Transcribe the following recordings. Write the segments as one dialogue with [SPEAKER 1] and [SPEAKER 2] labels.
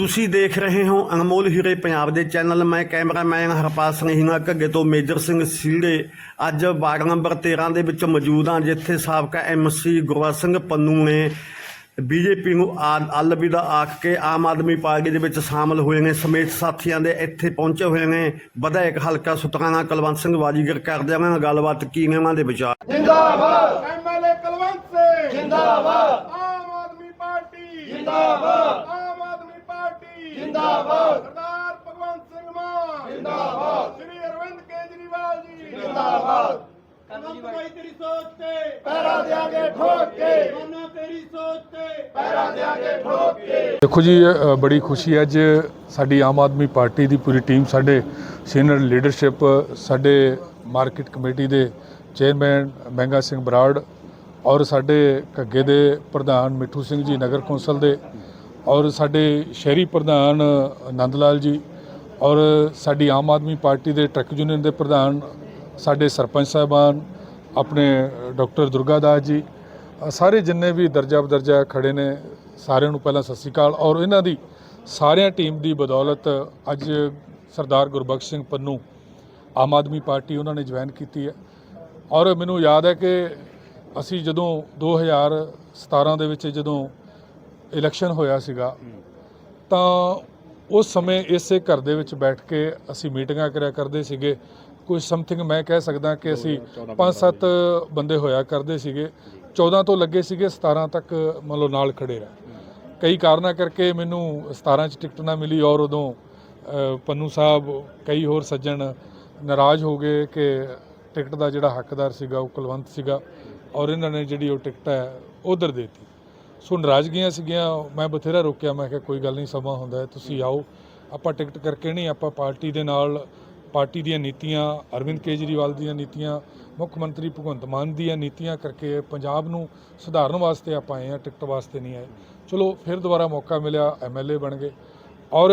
[SPEAKER 1] ਤੁਸੀਂ ਦੇਖ ਰਹੇ ਹੋ ਅਨਮੋਲ ਹੀਰੇ ਪੰਜਾਬ ਦੇ ਚੈਨਲ। ਮੈਂ ਕੈਮਰਾਮੈਨ ਹਰਪਾਲ ਸਿੰਘ ਹਿੰਗਾ ਘੱਗੇ ਤੋਂ ਮੇਜਰ ਸਿੰਘ ਸੀੜੇ। ਅੱਜ ਵਾਰਡ ਨੰਬਰ 13 ਦੇ ਵਿੱਚ ਮੌਜੂਦ ਹਾਂ ਜਿੱਥੇ ਸਾਬਕਾ ਐਮਸੀ ਗੁਰਵਾ ਸਿੰਘ ਪੰਨੂ ਨੇ ਬੀਜੇਪੀ ਨੂੰ ਅਲਵਿਦਾ ਆਖ ਕੇ ਆਮ ਆਦਮੀ ਪਾਰਟੀ ਦੇ ਵਿੱਚ ਸ਼ਾਮਲ ਹੋਏ ਨੇ। ਸਮੇਤ ਸਾਥੀਆਂ ਦੇ ਇੱਥੇ ਪਹੁੰਚੇ ਹੋਏ ਨੇ। ਵਿਧਾਇਕ ਹਲਕਾ ਸੁਤਰਾਣਾ ਕੁਲਵੰਤ ਸਿੰਘ ਵਾਜੀਗਰ ਕਰਦੇ ਹਾਂ ਗੱਲਬਾਤ ਕੀ ਨੇ ਉਹਨਾਂ ਦੇ ਵਿਚਾਰ।
[SPEAKER 2] ਜਿੰਦਾਬਾਦ!
[SPEAKER 3] ਐਮਐਲਏ ਕੁਲਵੰਤ ਸਿੰਘ!
[SPEAKER 2] ਜਿੰਦਾਬਾਦ!
[SPEAKER 3] ਆਮ ਆਦਮੀ ਪਾਰਟੀ!
[SPEAKER 2] ਜਿੰਦਾਬਾਦ! ਜਿੰਦਾਬਾਦ।
[SPEAKER 3] ਸਰਦਾਰ ਭਗਵੰਤ ਸਿੰਘ ਮਾਨ।
[SPEAKER 2] ਜਿੰਦਾਬਾਦ।
[SPEAKER 3] ਸ੍ਰੀ ਅਰਵਿੰਦ ਕੇਜਰੀਵਾਲ ਜੀ।
[SPEAKER 2] ਜਿੰਦਾਬਾਦ।
[SPEAKER 3] ਕਨੰਦ ਭਾਈ ਤੇਰੀ ਸੋਚ ਤੇ।
[SPEAKER 2] ਪੈਰਾ ਦਿਆਂਗੇ ਠੋਕ ਕੇ।
[SPEAKER 3] ਮਾਨਾ ਤੇਰੀ ਸੋਚ ਤੇ।
[SPEAKER 2] ਪੈਰਾ ਦਿਆਂਗੇ ਠੋਕ ਕੇ।
[SPEAKER 4] ਦੇਖੋ ਜੀ ਬੜੀ ਖੁਸ਼ੀ ਹੈ ਅੱਜ ਸਾਡੀ ਆਮ ਆਦਮੀ ਪਾਰਟੀ ਦੀ ਪੂਰੀ ਟੀਮ ਸਾਡੇ ਸੀਨੀਅਰ ਲੀਡਰਸ਼ਿਪ ਸਾਡੇ ਮਾਰਕੀਟ ਕਮੇਟੀ ਦੇ ਚੇਅਰਮੈਨ ਮਹਿੰਗਾ ਸਿੰਘ ਬਰਾੜ ਔਰ ਸਾਡੇ ਘੱਗੇ ਦੇ ਪ੍ਰਧਾਨ ਮਿੱਠੂ ਸਿੰਘ ਜੀ ਨਗਰ ਕੌਂਸਲ ਦੇ ਔਰ ਸਾਡੇ ਸ਼ਹਿਰੀ ਪ੍ਰਧਾਨ ਆਨੰਦ ਲਾਲ ਜੀ ਔਰ ਸਾਡੀ ਆਮ ਆਦਮੀ ਪਾਰਟੀ ਦੇ ਟਰੱਕ ਯੂਨੀਅਨ ਦੇ ਪ੍ਰਧਾਨ ਸਾਡੇ ਸਰਪੰਚ ਸਾਹਿਬਾਨ, ਆਪਣੇ ਡਾਕਟਰ ਦੁਰਗਾਦਾਸ ਜੀ ਸਾਰੇ ਜਿੰਨੇ ਵੀ ਦਰਜਾ ਬਦਰਜਾ ਖੜੇ ਨੇ, ਸਾਰਿਆਂ ਨੂੰ ਪਹਿਲਾਂ ਸਤਿ ਸ੍ਰੀ ਅਕਾਲ। ਔਰ ਇਹਨਾਂ ਦੀ ਸਾਰਿਆਂ ਟੀਮ ਦੀ ਬਦੌਲਤ ਅੱਜ ਸਰਦਾਰ ਗੁਰਬਖਸ਼ ਸਿੰਘ ਪੰਨੂ ਆਮ ਆਦਮੀ ਪਾਰਟੀ ਉਹਨਾਂ ਨੇ ਜੁਆਇਨ ਕੀਤੀ ਹੈ। ਔਰ ਮੈਨੂੰ ਯਾਦ ਹੈ ਕਿ ਅਸੀਂ ਜਦੋਂ 2017 ਦੇ ਵਿੱਚ ਜਦੋਂ ਇਲੈਕਸ਼ਨ ਹੋਇਆ ਸੀਗਾ ਤਾਂ ਉਸ ਸਮੇਂ ਇਸੇ ਘਰ ਦੇ ਵਿੱਚ ਬੈਠ ਕੇ ਅਸੀਂ ਮੀਟਿੰਗਾਂ ਕਰਿਆ ਕਰਦੇ ਸੀਗੇ। ਕੋਈ ਸਮਥਿੰਗ ਮੈਂ ਕਹਿ ਸਕਦਾ ਕਿ ਅਸੀਂ 5-7 ਬੰਦੇ ਹੋਇਆ ਕਰਦੇ ਸੀਗੇ। 14 ਤੋਂ ਲੱਗੇ ਸੀਗੇ 17 ਤੱਕ ਮਤਲਬ ਨਾਲ ਖੜੇ ਰਹੇ। ਕਈ ਕਾਰਨਾਂ ਕਰਕੇ ਮੈਨੂੰ 17 ਚ ਟਿਕਟ ਨਾ ਮਿਲੀ ਔਰ ਉਦੋਂ ਅ, ਪੰਨੂ ਸਾਹਿਬ ਕਈ ਹੋਰ ਸੱਜਣ ਨਾਰਾਜ਼ ਹੋ ਗਏ ਕਿ ਟਿਕਟ ਦਾ ਜਿਹੜਾ ਹੱਕਦਾਰ ਸੀਗਾ ਉਹ ਕੁਲਵੰਤ ਸੀਗਾ ਔਰ ਇਹਨਾਂ ਨੇ ਜਿਹੜੀ ਉਹ ਟਿਕਟ ਹੈ ਉਧਰ ਦੇਤੀ। ਸੋ ਨਾਰਾਜ਼ਗੀਆਂ ਸੀਗੀਆਂ, ਮੈਂ ਬਥੇਰਾ ਰੋਕਿਆ, ਮੈਂ ਕਿਹਾ ਕੋਈ ਗੱਲ ਨਹੀਂ, ਸਮਾਂ ਹੁੰਦਾ ਤੁਸੀਂ ਆਓ। ਆਪਾਂ ਟਿਕਟ ਕਰਕੇ ਨਹੀਂ, ਆਪਾਂ ਪਾਰਟੀ ਦੇ ਨਾਲ, ਪਾਰਟੀ ਦੀਆਂ ਨੀਤੀਆਂ, ਅਰਵਿੰਦ ਕੇਜਰੀਵਾਲ ਦੀਆਂ ਨੀਤੀਆਂ, ਮੁੱਖ ਮੰਤਰੀ ਭਗਵੰਤ ਮਾਨ ਦੀਆਂ ਨੀਤੀਆਂ ਕਰਕੇ ਪੰਜਾਬ ਨੂੰ ਸੁਧਾਰਨ ਵਾਸਤੇ ਆਪਾਂ ਆਏ ਹਾਂ, ਟਿਕਟ ਵਾਸਤੇ ਨਹੀਂ ਆਏ। ਚਲੋ, ਫਿਰ ਦੁਬਾਰਾ ਮੌਕਾ ਮਿਲਿਆ ਐਮਐਲਏ ਬਣ ਗਏ। ਔਰ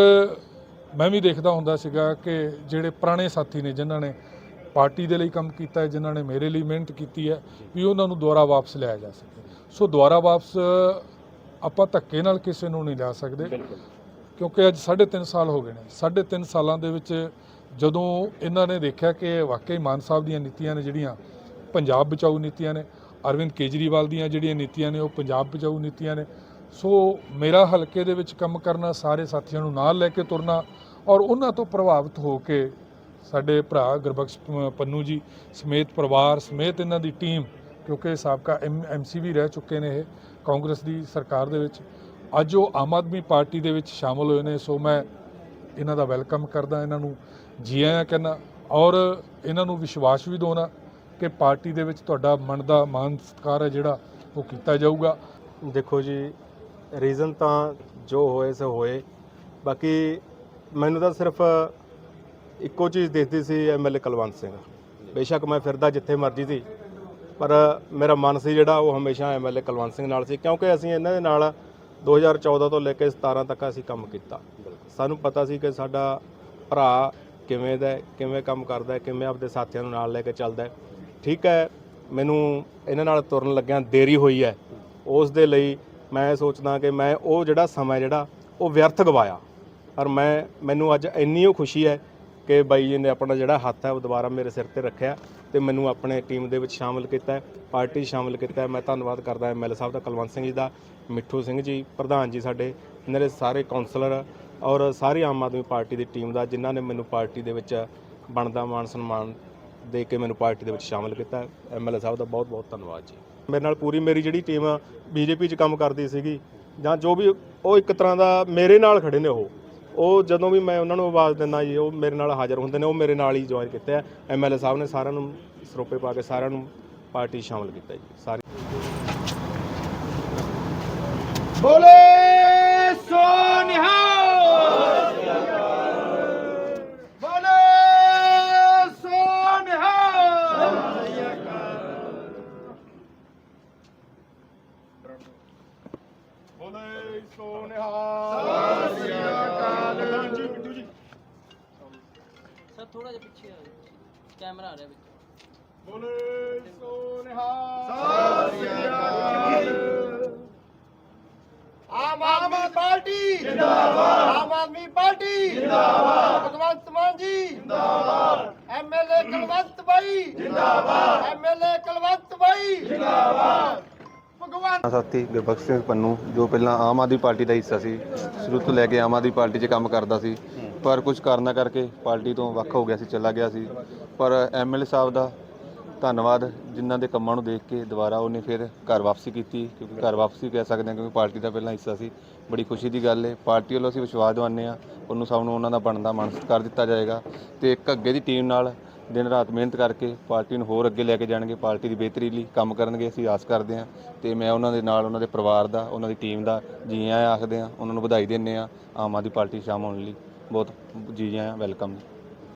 [SPEAKER 4] ਮੈਂ ਵੀ ਦੇਖਦਾ ਹੁੰਦਾ ਸੀਗਾ ਕਿ ਜਿਹੜੇ ਪੁਰਾਣੇ ਸਾਥੀ ਨੇ, ਜਿਨ੍ਹਾਂ ਨੇ ਪਾਰਟੀ ਦੇ ਲਈ ਕੰਮ ਕੀਤਾ ਹੈ, ਜਿਨ੍ਹਾਂ ਨੇ ਮੇਰੇ ਲਈ ਮਿਹਨਤ ਕੀਤੀ ਹੈ, ਵੀ ਉਹਨਾਂ ਨੂੰ ਦੁਬਾਰਾ ਵਾਪਸ ਲਿਆ ਜਾ ਸਕੇ। ਸੋ ਦੁਬਾਰਾ ਵਾਪਸ ਆਪਾਂ ਧੱਕੇ ਨਾਲ ਕਿਸੇ ਨੂੰ ਨਹੀਂ ਲਿਆ ਸਕਦੇ। ਕਿਉਂਕਿ ਅੱਜ 3.5 ਸਾਲ ਹੋ ਗਏ ਨੇ। 3.5 ਸਾਲਾਂ ਦੇ ਵਿੱਚ ਜਦੋਂ ਇਹਨਾਂ ਨੇ ਦੇਖਿਆ ਕਿ ਵਾਕਈ ਮਾਨ ਸਾਹਿਬ ਦੀਆਂ ਨੀਤੀਆਂ ਨੇ ਜਿਹੜੀਆਂ ਪੰਜਾਬ ਬਚਾਊ ਨੀਤੀਆਂ ਨੇ ਅਰਵਿੰਦ ਕੇਜਰੀਵਾਲ ਦੀਆਂ ਜਿਹੜੀਆਂ ਨੀਤੀਆਂ ਨੇ ਉਹ ਪੰਜਾਬ ਬਚਾਊ ਨੀਤੀਆਂ ਨੇ। ਸੋ ਮੇਰਾ ਹਲਕੇ ਦੇ ਵਿੱਚ ਕੰਮ ਕਰਨਾ ਸਾਰੇ ਸਾਥੀਆਂ ਨੂੰ ਨਾਲ ਲੈ ਕੇ ਤੁਰਨਾ ਔਰ ਉਹਨਾਂ ਤੋਂ ਪ੍ਰਭਾਵਿਤ ਹੋ ਕੇ ਸਾਡੇ ਭਰਾ ਗੁਰਬਖਸ਼ ਪੰਨੂ ਜੀ ਸਮੇਤ ਪਰਿਵਾਰ ਸਮੇਤ ਇਹਨਾਂ ਦੀ ਟੀਮ ਕਿਉਂਕਿ ਸਾਬਕਾ ਐਮਸੀ ਵੀ ਰਹਿ ਚੁੱਕੇ ਨੇ ਇਹ, ਕਾਂਗਰਸ ਦੀ ਸਰਕਾਰ ਦੇ ਵਿੱਚ। ਅੱਜ ਉਹ ਆਮ ਆਦਮੀ ਪਾਰਟੀ ਦੇ ਵਿੱਚ ਸ਼ਾਮਲ ਹੋਏ ਨੇ, ਸੋ ਮੈਂ ਇਹਨਾਂ ਦਾ ਵੈਲਕਮ ਕਰਦਾ, ਇਹਨਾਂ ਨੂੰ ਜੀ ਆਇਆਂ ਕਹਿੰਦਾ ਔਰ ਇਹਨਾਂ ਨੂੰ ਵਿਸ਼ਵਾਸ ਵੀ ਦਿਵਾਉਣਾ ਕਿ ਪਾਰਟੀ ਦੇ ਵਿੱਚ ਤੁਹਾਡਾ ਮਨ ਦਾ ਮਾਨ ਸਤਿਕਾਰ ਹੈ ਜਿਹੜਾ ਉਹ ਕੀਤਾ ਜਾਊਗਾ।
[SPEAKER 5] ਦੇਖੋ ਜੀ ਰੀਜ਼ਨ ਤਾਂ ਜੋ ਹੋਏ ਸੋ ਹੋਏ। ਬਾਕੀ ਮੈਨੂੰ ਤਾਂ ਸਿਰਫ ਇੱਕੋ ਚੀਜ਼ ਦੇਖਦੀ ਸੀ ਐਮਐਲਏ ਕੁਲਵੰਤ ਸਿੰਘ। ਬੇਸ਼ੱਕ ਮੈਂ ਫਿਰਦਾ ਜਿੱਥੇ ਮਰਜ਼ੀ ਸੀ। ਪਰ ਮੇਰਾ ਮਨ ਸੀ ਜਿਹੜਾ ਉਹ ਹਮੇਸ਼ਾ ਐਮਐਲਏ ਕੁਲਵੰਤ ਸਿੰਘ ਨਾਲ ਸੀ ਕਿਉਂਕਿ ਅਸੀਂ ਇਹਨਾਂ ਦੇ ਨਾਲ 2014 ਤੋਂ ਲੈ ਕੇ 17 ਤੱਕ ਅਸੀਂ ਕੰਮ ਕੀਤਾ। ਸਾਨੂੰ ਪਤਾ ਸੀ ਕਿ ਸਾਡਾ ਭਰਾ ਕਿਵੇਂ ਦਾ ਕਿਵੇਂ ਕੰਮ ਕਰਦਾ ਕਿਵੇਂ ਆਪਦੇ ਸਾਥੀਆਂ ਨੂੰ ਨਾਲ ਲੈ ਕੇ ਚੱਲਦਾ। ਠੀਕ ਹੈ ਮੈਨੂੰ ਇਹਨਾਂ ਨਾਲ ਤੁਰਨ ਲੱਗਿਆਂ ਦੇਰੀ ਹੋਈ ਹੈ। ਉਸ ਦੇ ਲਈ ਮੈਂ ਸੋਚਦਾ ਕਿ ਮੈਂ ਉਹ ਜਿਹੜਾ ਸਮਾਂ ਜਿਹੜਾ ਉਹ ਵਿਅਰਥ ਗਵਾਇਆ। ਪਰ ਮੈਂ ਮੈਨੂੰ ਅੱਜ ਇੰਨੀ ਉਹ ਖੁਸ਼ੀ ਹੈ ਕਿ ਬਾਈ ਜੀ ਨੇ ਆਪਣਾ ਜਿਹੜਾ ਹੱਥ ਹੈ ਉਹ ਦੁਬਾਰਾ ਮੇਰੇ ਸਿਰ ਤੇ ਰੱਖਿਆ ਤੇ ਮੈਨੂੰ ਆਪਣੇ ਟੀਮ ਦੇ ਵਿੱਚ ਸ਼ਾਮਲ ਕੀਤਾ ਪਾਰਟੀ 'ਚ ਸ਼ਾਮਲ ਕੀਤਾ ਮੈਂ ਧੰਨਵਾਦ ਕਰਦਾ ਐਮਐਲਏ ਸਾਹਿਬ ਦਾ, ਕੁਲਵੰਤ ਸਿੰਘ ਜੀ ਦਾ, ਮਿੱਠੂ ਸਿੰਘ ਜੀ, ਪ੍ਰਧਾਨ ਜੀ ਸਾਡੇ, ਇਹਨਾਂ ਦੇ ਸਾਰੇ ਕਾਉਂਸਲਰ ਔਰ ਸਾਰੀ ਆਮ ਆਦਮੀ ਪਾਰਟੀ ਦੀ ਟੀਮ ਦਾ, ਜਿਨ੍ਹਾਂ ਨੇ ਮੈਨੂੰ ਪਾਰਟੀ ਦੇ ਵਿੱਚ ਬਣਦਾ ਮਾਨ ਸਨਮਾਨ ਦੇ ਕੇ ਮੈਨੂੰ ਪਾਰਟੀ ਦੇ ਵਿੱਚ ਸ਼ਾਮਲ ਕੀਤਾ ਐਮਐਲਏ ਸਾਹਿਬ ਦਾ ਬਹੁਤ ਬਹੁਤ ਧੰਨਵਾਦ ਜੀ। ਮੇਰੇ ਨਾਲ ਪੂਰੀ ਮੇਰੀ ਜਿਹੜੀ ਟੀਮ ਬੀਜੇਪੀ 'ਚ ਕੰਮ ਕਰਦੀ ਸੀਗੀ ਜਾਂ ਜੋ ਵੀ ਉਹ ਇੱਕ ਤਰ੍ਹਾਂ ਦਾ ਮੇਰੇ ਨਾਲ ਖੜੇ ਨੇ ਉਹ। ਉਹ ਜਦੋਂ ਵੀ ਮੈਂ ਉਹਨਾਂ ਨੂੰ ਆਵਾਜ਼ ਦਿੰਦਾ ਜੀ, ਉਹ ਮੇਰੇ ਨਾਲ ਹਾਜ਼ਰ ਹੁੰਦੇ ਨੇ, ਉਹ ਮੇਰੇ ਨਾਲ ਹੀ ਜੁਆਇਨ ਕੀਤੇ ਆ। ਐਮਐਲਏ ਸਾਹਿਬ ਨੇ ਸਾਰਿਆਂ ਨੂੰ ਸਰੋਪੇ ਪਾ ਕੇ ਸਾਰਿਆਂ ਨੂੰ ਪਾਰਟੀ 'ਚ ਸ਼ਾਮਲ ਕੀਤਾ ਜੀ, ਸਾਰੇ।
[SPEAKER 3] ਬੋਲੇ ਸੋ ਨਿਹਾਲ! ਬੋਲੇ ਸੋ ਨਿਹਾਲ! ਬੋਲੇ ਸੋ ਨਿਹਾਲ ਸਤਿ ਸ੍ਰੀ ਅਕਾਲ ਜੀ ਮਿੱਠੂ ਜੀ
[SPEAKER 6] ਸਰ ਥੋੜਾ ਜਿਹਾ ਪਿੱਛੇ ਆ ਜਾਓ। ਕੈਮਰਾ ਆ ਰਿਹਾ ਵਿੱਚ।
[SPEAKER 3] ਬੋਲੇ ਸੋ ਨਿਹਾਲ। ਸਤਿ ਸ੍ਰੀ ਅਕਾਲ। ਆਮ ਆਦਮੀ ਪਾਰਟੀ। ਜਿੰਦਾਬਾਦ। ਆਦਮੀ ਪਾਰਟੀ। ਜਿੰਦਾਬਾਦ। ਭਗਵੰਤ ਮਾਨ ਜੀ। ਜਿੰਦਾਬਾਦ। ਐਮਐਲਏ ਕੁਲਵੰਤ ਬਾਈ। ਜਿੰਦਾਬਾਦ। ਐਮਐਲਏ ਕੁਲਵੰਤ ਬਾਈ। ਜਿੰਦਾਬਾਦ।
[SPEAKER 7] ਸਾਥੀ, ਗੁਰਬਖਸ਼ ਸਿੰਘ ਪੰਨੂ, ਜੋ ਪਹਿਲਾਂ ਆਮ ਆਦਮੀ ਪਾਰਟੀ ਦਾ ਹਿੱਸਾ ਸੀ, ਸ਼ੁਰੂ ਤੋਂ ਲੈ ਕੇ ਆਮ ਆਦਮੀ ਪਾਰਟੀ 'ਚ ਕੰਮ ਕਰਦਾ ਸੀ, ਪਰ ਕੁਝ ਕਾਰਨਾਂ ਕਰਕੇ ਪਾਰਟੀ ਤੋਂ ਵੱਖ ਹੋ ਗਿਆ ਸੀ, ਚਲਾ ਗਿਆ ਸੀ। ਪਰ ਐਮਐਲਏ ਸਾਹਿਬ ਦਾ ਧੰਨਵਾਦ, ਜਿਨ੍ਹਾਂ ਦੇ ਕੰਮਾਂ ਨੂੰ ਦੇਖ ਕੇ ਦੁਬਾਰਾ ਉਹਨੇ ਫਿਰ ਘਰ ਵਾਪਸੀ ਕੀਤੀ, ਕਿਉਂਕਿ ਘਰ ਵਾਪਸੀ ਕਹਿ ਸਕਦੇ ਹਾਂ, ਕਿਉਂਕਿ ਪਾਰਟੀ ਦਾ ਪਹਿਲਾਂ ਹਿੱਸਾ ਸੀ। ਬੜੀ ਖੁਸ਼ੀ ਦੀ ਗੱਲ ਹੈ ਪਾਰਟੀ ਵੱਲੋਂ ਅਸੀਂ ਵਿਸ਼ਵਾਸ ਦਿਵਾਉਂਦੇ ਹਾਂ, ਉਹਨੂੰ ਸਭ ਨੂੰ ਉਹਨਾਂ ਦਾ ਬਣਦਾ ਮਾਣ ਕਰ ਦਿੱਤਾ ਜਾਏਗਾ। ਤੇ ਇੱਕ ਅੱਗੇ ਦੀ ਟੀਮ ਨਾਲ ਦਿਨ ਰਾਤ ਮਿਹਨਤ ਕਰਕੇ ਪਾਰਟੀ ਨੂੰ ਹੋਰ ਅੱਗੇ ਲੈ ਕੇ ਜਾਣਗੇ, ਪਾਰਟੀ ਦੀ ਬਿਹਤਰੀ ਲਈ ਕੰਮ ਕਰਨਗੇ, ਅਸੀਂ ਆਸ ਕਰਦੇ ਹਾਂ। ਤੇ ਮੈਂ ਉਹਨਾਂ ਦੇ ਨਾਲ, ਉਹਨਾਂ ਦੇ ਪਰਿਵਾਰ ਦਾ, ਉਹਨਾਂ ਦੀ ਟੀਮ ਦਾ ਜੀ ਆਇਆਂ ਆਖਦੇ ਹਾਂ, ਉਹਨਾਂ ਨੂੰ ਵਧਾਈ ਦਿੰਦੇ ਹਾਂ। ਆਮ ਆਦਮੀ ਪਾਰਟੀ 'ਚ ਸ਼ਾਮ ਹੋਣ ਲਈ ਬਹੁਤ ਜੀ ਆਇਆਂ, ਵੈਲਕਮ।